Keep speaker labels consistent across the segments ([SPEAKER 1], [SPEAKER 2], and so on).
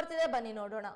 [SPEAKER 1] ಬರ್ತಿದೆ ಬನ್ನಿ ನೋಡೋಣ.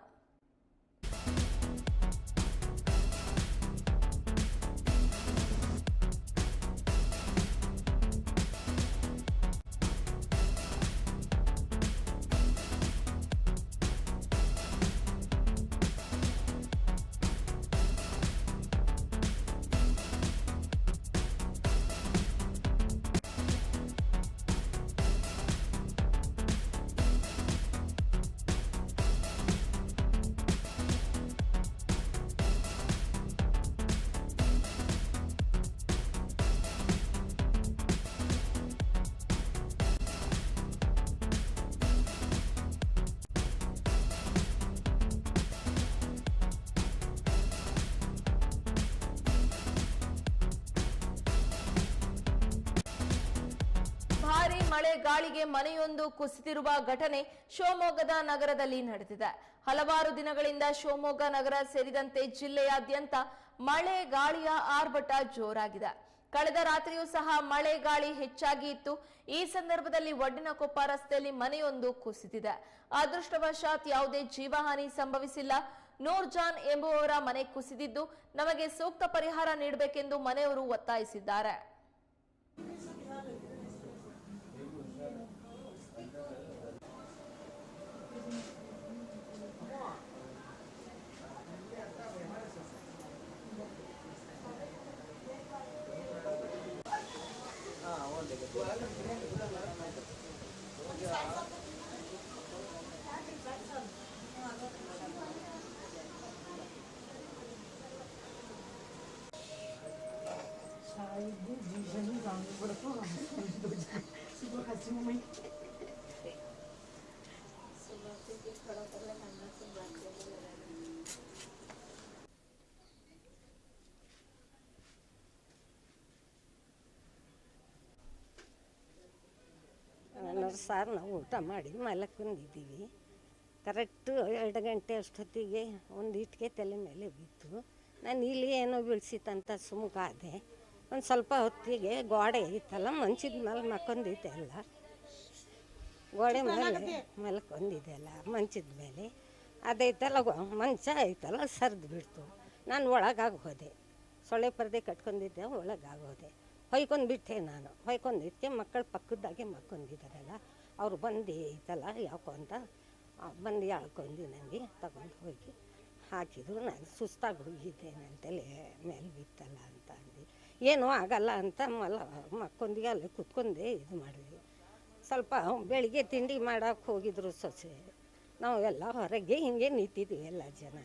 [SPEAKER 1] ಮಳೆ, ಗಾಳಿಗೆ ಮನೆಯೊಂದು ಕುಸಿದಿರುವ ಘಟನೆ ಶಿವಮೊಗ್ಗದ ನಗರದಲ್ಲಿ ನಡೆದಿದೆ. ಹಲವಾರು ದಿನಗಳಿಂದ ಶಿವಮೊಗ್ಗ ನಗರ ಸೇರಿದಂತೆ ಜಿಲ್ಲೆಯಾದ್ಯಂತ ಮಳೆ, ಗಾಳಿಯ ಆರ್ಭಟ ಜೋರಾಗಿದೆ. ಕಳೆದ ರಾತ್ರಿಯೂ ಸಹ ಮಳೆ, ಗಾಳಿ ಹೆಚ್ಚಾಗಿ ಇತ್ತು. ಈ ಸಂದರ್ಭದಲ್ಲಿ ಒಡ್ಡಿನಕೊಪ್ಪ ರಸ್ತೆಯಲ್ಲಿ ಮನೆಯೊಂದು ಕುಸಿದಿದೆ. ಅದೃಷ್ಟವಶಾತ್ ಯಾವುದೇ ಜೀವಹಾನಿ ಸಂಭವಿಸಿಲ್ಲ. ನೂರ್ ಜಾನ್ ಎಂಬುವವರ ಮನೆ ಕುಸಿದಿದ್ದು, ನಮಗೆ ಸೂಕ್ತ ಪರಿಹಾರ ನೀಡಬೇಕೆಂದು ಮನೆಯವರು ಒತ್ತಾಯಿಸಿದ್ದಾರೆ.
[SPEAKER 2] ಸಾರ್ ನಾವು ಊಟ ಮಾಡಿ ಮಲಕೊಂಡಿದ್ದೀವಿ ಕರೆಕ್ಟು ಎರಡು ಗಂಟೆ ಅಷ್ಟೊತ್ತಿಗೆ ಒಂದು ಇಟ್ಟಿಗೆ ತಲೆ ಮೇಲೆ ಬಿತ್ತು. ನಾನು ಇಲ್ಲಿ ಏನೋ ಬೀಳ್ಸಿತ್ತಂತ ಸುಮ್ಕಾದೆ ಒಂದು ಸ್ವಲ್ಪ ಹೊತ್ತಿಗೆ ಗೋಡೆ ಇತ್ತಲ್ಲ ಮಂಚಿದ ಮೇಲೆ ಮಕ್ಕೊಂದಿದ್ದೆ ಅಲ್ಲ. ಗೋಡೆ ಮೇಲೆ ಮಲ್ಕೊಂಡಿದ್ದೆ ಅಲ್ಲ ಮಂಚದ ಮೇಲೆ. ಅದೈತಲ್ಲ ಮಂಚ ಐತಲ್ಲ ಸರ್ದು ಬಿಡ್ತು. ನಾನು ಒಳಗಾಗಿ ಹೋದೆ. ಸೊಳ್ಳೆ ಪರದೆ ಕಟ್ಕೊಂಡಿದ್ದೆ ಒಳಗಾಗಿ ಹೋದೆ. ಹೊಯ್ಕೊಂಡು ಬಿಟ್ಟೆ ನಾನು. ಹೊಯ್ಕೊಂಡಿದ್ದಕ್ಕೆ ಮಕ್ಕಳು ಪಕ್ಕದಾಗೆ ಮಕ್ಕೊಂಡಿದ್ದಾರಲ್ಲ. ಅವ್ರು ಬಂದು ಐತಲ್ಲ ಯಾಕೋ ಅಂತ. ಬಂದು ಎಳ್ಕೊಂಡು ನನಗೆ ತಗೊಂಡು ಹೋಗಿ ಹಾಕಿದ್ರು. ನಾನು ಸುಸ್ತಾಗಿ ಹೋಗಿದ್ದೆ ನನ್ನ ತಲೆ ಮೇಲೆ ಬಿತ್ತಲ್ಲ ಅಂತ ಅಂದು. ಏನೂ ಆಗಲ್ಲ ಅಂತ ಮಲ್ಲ ಮಕ್ಕೊಂದಿಗೆ ಅಲ್ಲಿ ಕುತ್ಕೊಂಡೆ ಇದು ಮಾಡಿದ್ವಿ ಸ್ವಲ್ಪ ಬೆಳಿಗ್ಗೆ ತಿಂಡಿ ಮಾಡಕ್ಕೆ ಹೋಗಿದ್ರು ಸೊಸೆ. ನಾವು ಎಲ್ಲ ಹೊರಗೆ ಹಿಂಗೆ ನಿಂತಿದ್ವಿ ಎಲ್ಲ ಜನ.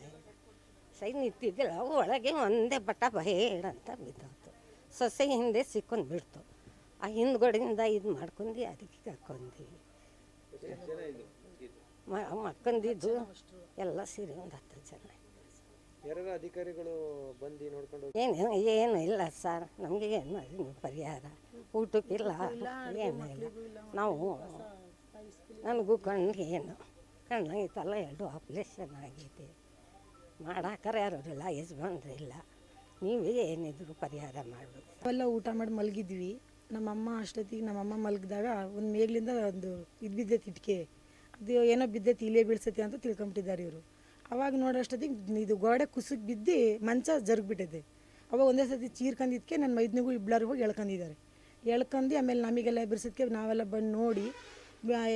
[SPEAKER 2] ಸೈ ನಿಂತಿದ್ದಿಲ್ಲ ಒಳಗೆ ಒಂದೇ ಬಟ್ಟ ಭಯೇಡ ಅಂತ ಬಿದ್ದೋತು ಸೊಸೆ ಹಿಂದೆ ಸಿಕ್ಕೊಂಡು ಬಿಡ್ತು. ಆ ಹಿಂದ್ಗಡೆಯಿಂದ ಇದು ಮಾಡ್ಕೊಂಡು ಅದಕ್ಕೆ ಹಾಕೊಂಡ್ವಿ ಮಕ್ಕಂದಿದ್ದು ಎಲ್ಲ ಸೀರೆ ಒಂದು ಹತ್ತು ಜನ.
[SPEAKER 3] ಯಾರ ಅಧಿಕಾರಿಗಳು ಬಂದು ನೋಡ್ಕೊಂಡು ಹೋಗಿ
[SPEAKER 2] ಏನು ಏನು ಇಲ್ಲ ಸರ್. ನಮಗೆ ಏನು ಪರಿಹಾರ. ಊಟಕ್ಕಿಲ್ಲ ಏನು ಇಲ್ಲ ನಾವು ನನಗೂ ಕಣ್ಣಿಗೆ ಏನು. ಕಣ್ಣಾಗಿತ್ತಲ್ಲ ಎರಡು ಆಪ್ರೇಷನ್ ಆಗೈತೆ ಮಾಡಾಕರ ಯಾರು ಇಲ್ಲ ಯಜಮಾನ್ರಿಲ್ಲ ನೀವೇ ಏನಿದ್ರು ಪರಿಹಾರ ಮಾಡಬೇಕು.
[SPEAKER 4] ಎಲ್ಲ ಊಟ ಮಾಡಿ ಮಲಗಿದ್ವಿ. ನಮ್ಮಮ್ಮ ಅಷ್ಟೊತ್ತಿಗೆ ನಮ್ಮಮ್ಮ ಮಲಗಿದಾಗ ಒಂದು ಮೇಗ್ಲಿಂದ ಒಂದು ಇದು ಬಿದ್ದೈತೆ ಇಟ್ಕೆ. ಅದು ಏನೋ ಬಿದ್ದೈತೆ ಇಲ್ಲೇ ಬೀಳ್ಸತಿ ಅಂತ ತಿಳ್ಕೊಂಬಿಟ್ಟಿದ್ದಾರೆ ಇವರು. ಅವಾಗ ನೋಡೋಷ್ಟೊತ್ತಿಗೆ ಇದು ಗೋಡೆ ಕುಸಿಗೆ ಬಿದ್ದು ಮಂಚ ಜರುಗಿಬಿಟ್ಟಿದೆ. ಅವಾಗ ಒಂದೇ ಸತಿ ಚೀರ್ಕೊಂಡಿದ್ದಕ್ಕೆ ನನ್ನ ಮೈದ್ನಿಗೂ ಇಬ್ಬರು ಹೋಗಿ ಎಳ್ಕೊಂಡಿದ್ದಾರೆ ಎಳ್ಕೊಂಡು ಆಮೇಲೆ ನಮಗೆಲ್ಲ ಬಿರ್ಸಿದ್ಕೆ ನಾವೆಲ್ಲ ಬಂದು ನೋಡಿ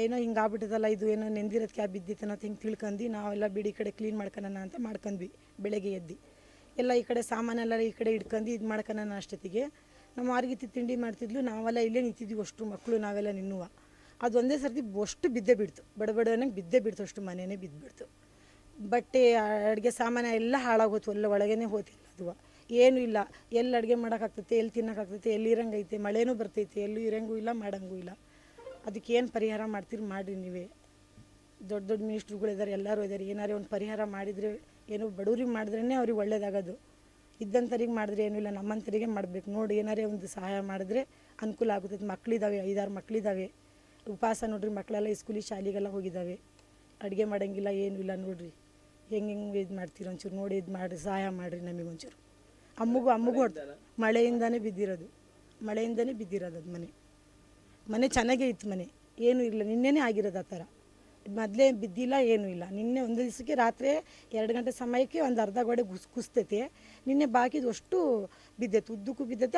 [SPEAKER 4] ಏನೋ ಹಿಂಗೆ ಆಗ್ಬಿಟ್ಟದಲ್ಲ ಇದು, ಏನೋ ನೆಂದಿರೋದಕ್ಕೆ ಆ ಬಿದ್ದಿತ್ತು ಅನ್ನೋದು ಹಿಂಗೆ ತಿಳ್ಕೊಂಡು ನಾವೆಲ್ಲ ಬಿಡಿ ಈ ಕಡೆ ಕ್ಲೀನ್ ಮಾಡ್ಕೊಳ್ಳೋಣ ಅಂತ ಮಾಡ್ಕೊಂಡ್ವಿ ಬೆಳಗ್ಗೆ ಎದ್ದು. ಎಲ್ಲ ಈ ಕಡೆ ಸಾಮಾನೆಲ್ಲ ಈ ಕಡೆ ಇಟ್ಕೊಂಡು ಇದು ಮಾಡ್ಕೊಳ್ಳೋಣ ಅಷ್ಟೊತ್ತಿಗೆ. ನಮ್ಮ ಆರ್ಗಿತಿ ತಿಂಡಿ ಮಾಡ್ತಿದ್ಲು, ನಾವೆಲ್ಲ ಇಲ್ಲೇ ನಿಂತಿದ್ವಿ ಅಷ್ಟು ಮಕ್ಕಳು ನಾವೆಲ್ಲ ನಿನ್ನುವ. ಅದು ಒಂದೇ ಸರ್ತಿ ಅಷ್ಟು ಬಿದ್ದೇ ಬಿಡ್ತು. ಬಡಬಡನಂಗೆ ಬಿದ್ದೇ ಬಿಡ್ತು ಅಷ್ಟು ಮನೆಯೇ ಬಿದ್ದುಬಿಡ್ತು ಬಟ್ಟೆ, ಅಡುಗೆ ಸಾಮಾನು ಎಲ್ಲ ಹಾಳಾಗೋತು ಎಲ್ಲ ಒಳಗೇನೆ ಹೋತಿಲ್ಲ ಅದು ಏನೂ ಇಲ್ಲ. ಎಲ್ಲಿ ಅಡುಗೆ ಮಾಡೋಕ್ಕಾಗ್ತೈತೆ, ಎಲ್ಲಿ ತಿನ್ನೋಕ್ಕಾಗ್ತೈತೆ, ಎಲ್ಲಿ ಇರಂಗೈತೆ, ಮಳೆನೂ ಬರ್ತೈತೆ, ಎಲ್ಲೂ ಇರಂಗೂ ಇಲ್ಲ, ಮಾಡಂಗೂ ಇಲ್ಲ. ಅದಕ್ಕೆ ಏನು ಪರಿಹಾರ ಮಾಡ್ತೀರಿ? ಮಾಡಿರಿ ನೀವೇ. ದೊಡ್ಡ ದೊಡ್ಡ ಮಿನಿಸ್ಟ್ರುಗಳಿದ್ದಾರೆ ಎಲ್ಲರೂ ಇದ್ದಾರೆ ಏನಾರೇ ಒಂದು ಪರಿಹಾರ ಮಾಡಿದರೆ, ಏನು ಬಡವ್ರಿಗೆ ಮಾಡಿದ್ರೇ ಅವ್ರಿಗೆ ಒಳ್ಳೇದಾಗೋದು. ಇದ್ದಂಥರಿಗೆ ಮಾಡಿದ್ರೆ ಏನೂ ಇಲ್ಲ ನಮ್ಮಂಥರಿಗೆ ಮಾಡಬೇಕು. ನೋಡಿ, ಏನಾರೇ ಒಂದು ಸಹಾಯ ಮಾಡಿದ್ರೆ ಅನುಕೂಲ ಆಗುತ್ತೈತೆ. ಮಕ್ಕಳಿದ್ದಾವೆ ಐದಾರು ಮಕ್ಕಳಿದ್ದಾವೆ ಉಪವಾಸ ನೋಡ್ರಿ, ಮಕ್ಕಳೆಲ್ಲ ಸ್ಕೂಲಿಗೆ ಶಾಲೆಗೆಲ್ಲ ಹೋಗಿದ್ದಾವೆ ಅಡುಗೆ ಮಾಡೋಂಗಿಲ್ಲ, ಏನೂ ಇಲ್ಲ, ನೋಡ್ರಿ. ಹೆಂಗೆ ಹೆಂಗೆ ಇದು ಮಾಡ್ತೀರಿ ಒಂಚೂರು ನೋಡಿ ಇದು ಮಾಡಿರಿ, ಸಹಾಯ ಮಾಡಿರಿ ನಮಗೆ ಒಂಚೂರು. ಅಮ್ಮಗೂ ಅಮ್ಮಗೂ ಹೊಡ್ದು ಮಳೆಯಿಂದನೇ ಬಿದ್ದಿರೋದು. ಮಳೆಯಿಂದನೇ ಬಿದ್ದಿರೋದು ಅದು ಮನೆ. ಮನೆ ಚೆನ್ನಾಗೇ ಇತ್ತು ಮನೆ. ಏನೂ ಇಲ್ಲ, ನಿನ್ನೆನೇ ಆಗಿರೋದು ಆ ಥರ. ಮೊದಲೇ ಬಿದ್ದಿಲ್ಲ, ಏನೂ ಇಲ್ಲ. ನಿನ್ನೆ ಒಂದು ದಿವಸಕ್ಕೆ ರಾತ್ರಿ ಎರಡು ಗಂಟೆ ಸಮಯಕ್ಕೆ ಒಂದು ಅರ್ಧ ಗೋಡೆ ಕುಸ್ ಕುಸ್ತೈತೆ. ನಿನ್ನೆ ಬಾಕಿದು ಅಷ್ಟು ಬಿದ್ದೈತೆ, ಉದ್ದಕ್ಕೂ ಬಿದ್ದೈತೆ.